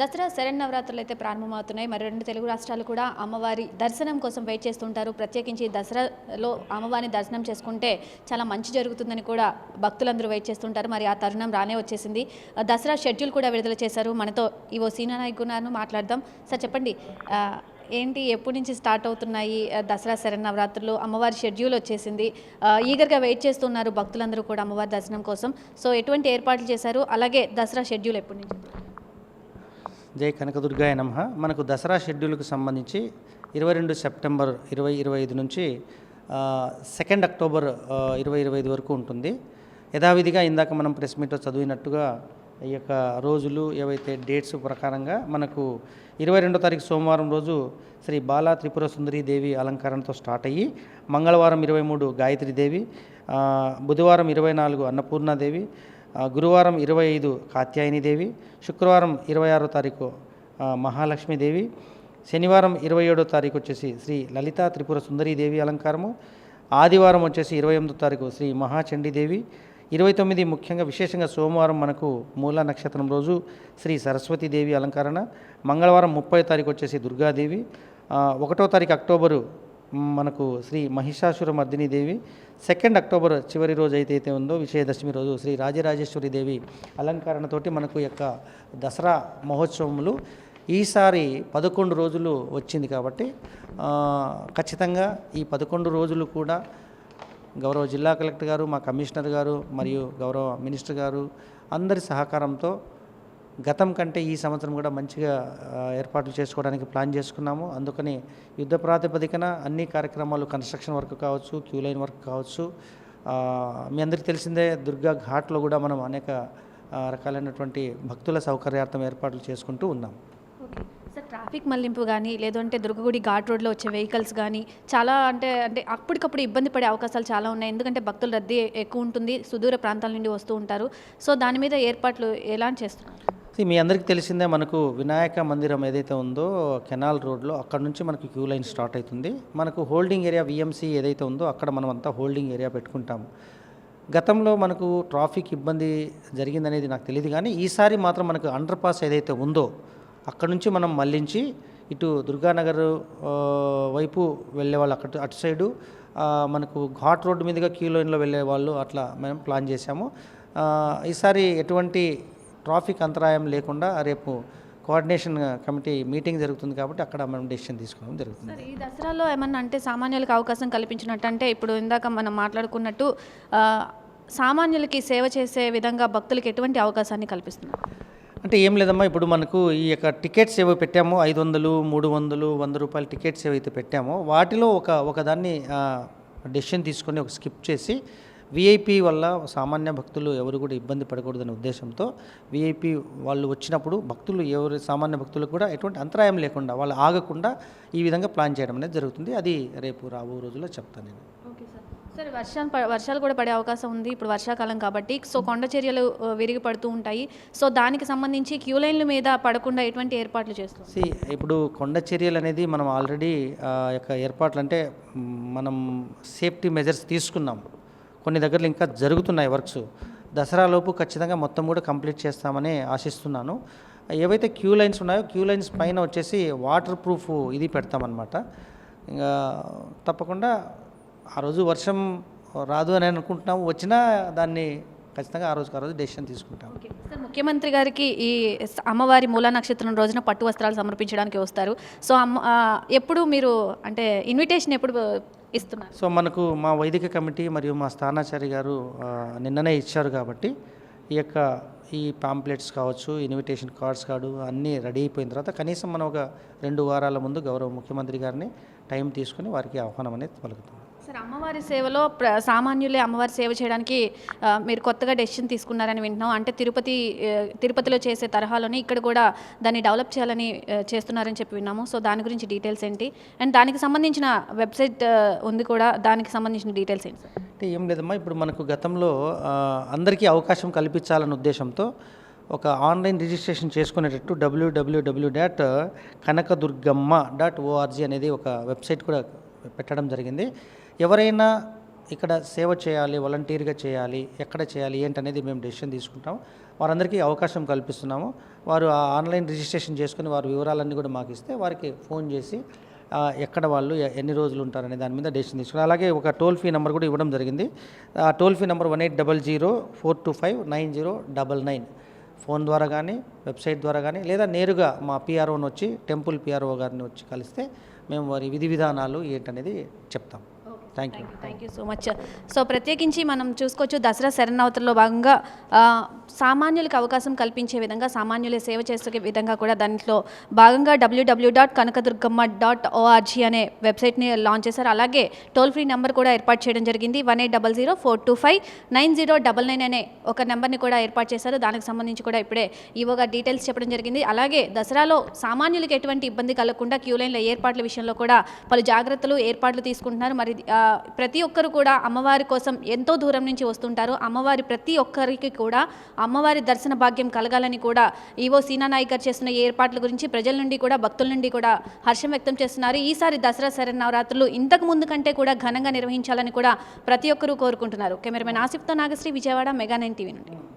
దసరా శరన్నవరాత్రులు అయితే ప్రారంభమవుతున్నాయి. మరి రెండు తెలుగు రాష్ట్రాలు కూడా అమ్మవారి దర్శనం కోసం వెయిట్ చేస్తుంటారు. ప్రత్యేకించి దసరాలో అమ్మవారిని దర్శనం చేసుకుంటే చాలా మంచి జరుగుతుందని కూడా భక్తులందరూ వెయిట్ చేస్తుంటారు. మరి ఆ తరుణం రానే వచ్చేసింది. దసరా షెడ్యూల్ కూడా విడుదల చేశారు. మనతో ఈవో సీనా నాయక్ మాట్లాడదాం. సార్ చెప్పండి. ఏంటి? ఎప్పటి నుంచి స్టార్ట్ అవుతున్నాయి? దసరా శరన్నవరాత్రులు అమ్మవారి షెడ్యూల్ వచ్చేసింది. ఈగర్గా వెయిట్ చేస్తున్నారు భక్తులందరూ కూడా అమ్మవారి దర్శనం కోసం. సో ఎటువంటి ఏర్పాట్లు చేశారు? అలాగే దసరా షెడ్యూల్ ఎప్పటి నుంచి? జై కనకదుర్గాయ నమ. మనకు దసరా షెడ్యూల్కి సంబంధించి ఇరవై రెండు సెప్టెంబర్ ఇరవై ఇరవై ఐదు నుంచి సెకండ్ అక్టోబర్ ఇరవై ఇరవై ఐదు వరకు ఉంటుంది. యథావిధిగా ఇందాక మనం ప్రెస్ మీట్లో చదివినట్టుగా ఈ యొక్క రోజులు ఏవైతే డేట్స్ ప్రకారంగా మనకు ఇరవై రెండో తారీఖు సోమవారం రోజు శ్రీ బాలా త్రిపుర సుందరి దేవి అలంకరణతో స్టార్ట్ అయ్యి మంగళవారం ఇరవై మూడు గాయత్రీదేవి బుధవారం ఇరవై నాలుగు అన్నపూర్ణాదేవి గురువారం ఇరవై ఐదు కాత్యాయనిదేవి శుక్రవారం ఇరవై ఆరో తారీఖు మహాలక్ష్మీదేవి శనివారం ఇరవై ఏడో తారీఖు వచ్చేసి శ్రీ లలితా త్రిపుర సుందరీదేవి అలంకారము ఆదివారం వచ్చేసి ఇరవై ఎనిమిదో తారీఖు శ్రీ మహాచండీదేవి ఇరవై తొమ్మిది ముఖ్యంగా విశేషంగా సోమవారం మనకు మూల నక్షత్రం రోజు శ్రీ సరస్వతీదేవి అలంకరణ మంగళవారం ముప్పై తారీఖు వచ్చేసి దుర్గాదేవి ఒకటో తారీఖు అక్టోబరు మనకు శ్రీ మహిషాసుర మర్దిని దేవి సెకండ్ అక్టోబర్ చివరి రోజు అయితే ఉందో విజయదశమి రోజు శ్రీ రాజరాజేశ్వరి దేవి అలంకరణతోటి మనకు యొక్క దసరా మహోత్సవములు ఈసారి పదకొండు రోజులు వచ్చింది కాబట్టి ఖచ్చితంగా ఈ పదకొండు రోజులు కూడా గౌరవ జిల్లా కలెక్టర్ గారు మా కమిషనర్ గారు మరియు గౌరవ మినిస్టర్ గారు అందరి సహకారంతో గతం కంటే ఈ సంవత్సరం కూడా మంచిగా ఏర్పాట్లు చేసుకోవడానికి ప్లాన్ చేసుకున్నాము. అందుకని యుద్ధ ప్రాతిపదికన అన్ని కార్యక్రమాలు కన్స్ట్రక్షన్ వర్క్ కావచ్చు క్యూ లైన్ వర్క్ కావచ్చు మీ అందరికీ తెలిసిందే దుర్గా ఘాట్లో కూడా మనం అనేక రకాలైనటువంటి భక్తుల సౌకర్యార్థం ఏర్పాట్లు చేసుకుంటూ ఉన్నాం. సార్ ట్రాఫిక్ మళ్ళింపు కానీ లేదంటే దుర్గగుడి ఘాట్ రోడ్లో వచ్చే వెహికల్స్ కానీ చాలా అంటే అంటే అప్పటికప్పుడు ఇబ్బంది పడే అవకాశాలు చాలా ఉన్నాయి. ఎందుకంటే భక్తుల రద్దీ ఎక్కువ ఉంటుంది సుదూర ప్రాంతాల నుండి వస్తూ ఉంటారు. సో దాని మీద ఏర్పాట్లు ఎలా చేస్తున్నారు? మీ అందరికీ తెలిసిందే మనకు వినాయక మందిరం ఏదైతే ఉందో కెనాల్ రోడ్లో అక్కడ నుంచి మనకు క్యూ లైన్ స్టార్ట్ అవుతుంది. మనకు హోల్డింగ్ ఏరియా విఎంసీ ఏదైతే ఉందో అక్కడ మనం అంతా హోల్డింగ్ ఏరియా పెట్టుకుంటాము. గతంలో మనకు ట్రాఫిక్ ఇబ్బంది జరిగిందనేది నాకు తెలియదు కానీ ఈసారి మాత్రం మనకు అండర్ పాస్ ఏదైతే ఉందో అక్కడ నుంచి మనం మళ్ళించి ఇటు దుర్గానగర్ వైపు వెళ్ళే వాళ్ళు అక్కడ అటు సైడు మనకు ఘాట్ రోడ్డు మీదుగా క్యూ లైన్లో వెళ్ళే వాళ్ళు అట్లా మేము ప్లాన్ చేశాము. ఈసారి ఎటువంటి ట్రాఫిక్ అంతరాయం లేకుండా రేపు కోఆర్డినేషన్ కమిటీ మీటింగ్ జరుగుతుంది కాబట్టి అక్కడ మనం డెసిషన్ తీసుకోవడం జరుగుతుంది. ఈ దసరాలో ఏమన్నా అంటే సామాన్యులకు అవకాశం కల్పించినట్టు అంటే ఇప్పుడు ఇందాక మనం మాట్లాడుకున్నట్టు సామాన్యులకి సేవ చేసే విధంగా భక్తులకి ఎటువంటి అవకాశాన్ని కల్పిస్తున్నారు అంటే ఏం లేదమ్మా ఇప్పుడు మనకు ఈ యొక్క టికెట్స్ ఏవో పెట్టామో ఐదు వందలు మూడు వందలు వంద రూపాయల టికెట్స్ ఏవైతే పెట్టామో వాటిలో ఒక ఒకదాన్ని డెసిషన్ తీసుకొని ఒక స్కిప్ చేసి విఐపి వల్ల సామాన్య భక్తులు ఎవరు కూడా ఇబ్బంది పడకూడదనే ఉద్దేశంతో విఐపి వాళ్ళు వచ్చినప్పుడు భక్తులు ఎవరు సామాన్య భక్తులకు కూడా ఎటువంటి అంతరాయం లేకుండా వాళ్ళు ఆగకుండా ఈ విధంగా ప్లాన్ చేయడం అనేది జరుగుతుంది. అది రేపు రాబో రోజుల్లో చెప్తాను నేను. Okay sir. సార్ వర్షాలు వర్షాలు కూడా పడే అవకాశం ఉంది ఇప్పుడు వర్షాకాలం కాబట్టి. సో కొండ చర్యలు విరిగి పడుతూ ఉంటాయి. సో దానికి సంబంధించి క్యూ లైన్ల మీద పడకుండా ఎటువంటి ఏర్పాట్లు సి ఇప్పుడు కొండ చర్యలు అనేది మనం ఆల్రెడీ యొక్క ఏర్పాట్లు అంటే మనం సేఫ్టీ మెజర్స్ తీసుకున్నాం. కొన్ని దగ్గరలు ఇంకా జరుగుతున్నాయి వర్క్స్. దసరాలోపు ఖచ్చితంగా మొత్తం కూడా కంప్లీట్ చేస్తామని ఆశిస్తున్నాను. ఏవైతే క్యూ లైన్స్ ఉన్నాయో క్యూ లైన్స్ పైన వచ్చేసి వాటర్ ప్రూఫ్ ఇది పెడతామన్నమాట. ఇంకా తప్పకుండా ఆ రోజు వర్షం రాదు అని అనుకుంటున్నాము. వచ్చినా దాన్ని ఖచ్చితంగా ఆ రోజుకి ఆ రోజు డెసిషన్ తీసుకుంటాం సార్ ముఖ్యమంత్రి గారికి ఈ అమ్మవారి మూలా నక్షత్రం రోజున పట్టు వస్త్రాలు సమర్పించడానికి వస్తారు. సో అమ్మ ఎప్పుడు మీరు అంటే ఇన్విటేషన్ ఎప్పుడు ఇస్తున్నారు? సో మనకు మా వైదిక కమిటీ మరియు మా స్థానాచారి గారు నిన్ననే ఇచ్చారు కాబట్టి ఈ యొక్క ఈ పాంప్లెట్స్ కావచ్చు ఇన్విటేషన్ కార్డ్స్ కాదు అన్నీ రెడీ అయిపోయిన తర్వాత కనీసం మనం ఒక రెండు వారాల ముందు గౌరవ ముఖ్యమంత్రి గారిని టైం తీసుకుని వారికి ఆహ్వానం అనేది పలుకుతాం సార్ అమ్మవారి సేవలో ప్ర సామాన్యులే అమ్మవారి సేవ చేయడానికి మీరు కొత్తగా డెసిషన్ తీసుకున్నారని వింటున్నాం. అంటే తిరుపతి తిరుపతిలో చేసే తరహాలోనే ఇక్కడ కూడా దాన్ని డెవలప్ చేయాలని చేస్తున్నారని చెప్పి విన్నాము. సో దాని గురించి డీటెయిల్స్ ఏంటి? అండ్ దానికి సంబంధించిన వెబ్సైట్ ఉంది కూడా దానికి సంబంధించిన డీటెయిల్స్ ఏంటి సార్? అంటే ఏం లేదమ్మా ఇప్పుడు మనకు గతంలో అందరికీ అవకాశం కల్పించాలన్న ఉద్దేశంతో ఒక online registration చేసుకునేటట్టు WWW dot Kanakadurgamma dot ORG అనేది ఒక వెబ్సైట్ కూడా పెట్టడం జరిగింది. ఎవరైనా ఇక్కడ సేవ చేయాలి వాలంటీర్గా చేయాలి ఎక్కడ చేయాలి ఏంటనేది మేము డెసిషన్ తీసుకుంటాం. వారందరికీ అవకాశం కల్పిస్తున్నాము. వారు ఆ ఆన్లైన్ రిజిస్ట్రేషన్ చేసుకుని వారి వివరాలన్నీ కూడా మాకు ఇస్తే వారికి ఫోన్ చేసి ఎక్కడ వాళ్ళు ఎన్ని రోజులు ఉంటారనే దాని మీద డెసిషన్ తీసుకుని అలాగే ఒక టోల్ ఫీ నెంబర్ కూడా ఇవ్వడం జరిగింది. ఆ toll fee number one eight double zero four two five nine zero double nine. Phone ద్వారా కానీ వెబ్సైట్ ద్వారా కానీ లేదా నేరుగా మా పిఆర్ఓని వచ్చి టెంపుల్ పిఆర్ఓ గారిని వచ్చి కలిస్తే మేము వారి విధి విధానాలు ఏంటనేది చెప్తాం. Thank you thank you so much so ప్రత్యేకించి మనం చూసుకోవచ్చు దసరా శరణవతలో భాగంగా సామాన్యులకు అవకాశం కల్పించే విధంగా సామాన్యులే సేవ చేసే విధంగా కూడా దాంట్లో భాగంగా WW dot Kanakadurgamma dot ORG అనే వెబ్సైట్ని లాంచ్ చేశారు. అలాగే టోల్ ఫ్రీ నెంబర్ కూడా ఏర్పాటు చేయడం జరిగింది. One eight double zero four two five nine zero double nine అనే ఒక నెంబర్ని కూడా ఏర్పాటు చేశారు. దానికి సంబంధించి కూడా ఇప్పుడే ఈవోగా డీటెయిల్స్ చెప్పడం జరిగింది. అలాగే దసరాలో సామాన్యులకు ఎటువంటి ఇబ్బంది కలగకుండా క్యూ లైన్ల ఏర్పాట్ల విషయంలో కూడా పలు జాగ్రత్తలు ఏర్పాట్లు తీసుకుంటున్నారు. మరి ప్రతి ఒక్కరు కూడా అమ్మవారి కోసం ఎంతో దూరం నుంచి వస్తుంటారు. అమ్మవారి ప్రతి ఒక్కరికి కూడా అమ్మవారి దర్శన భాగ్యం కలగాలని కూడా ఈవో సీనానాయక్ గారు చేస్తున్న ఏర్పాట్ల గురించి ప్రజల నుండి కూడా భక్తుల నుండి కూడా హర్షం వ్యక్తం చేస్తున్నారు. ఈసారి దసరా శరన్నవరాత్రులు ఇంతకు ముందు కంటే కూడా ఘనంగా నిర్వహించాలని కూడా ప్రతి ఒక్కరూ కోరుకుంటున్నారు. Cameraman ఆసిఫ్తో Nagasri Vijayawada mega nine TV నుండి.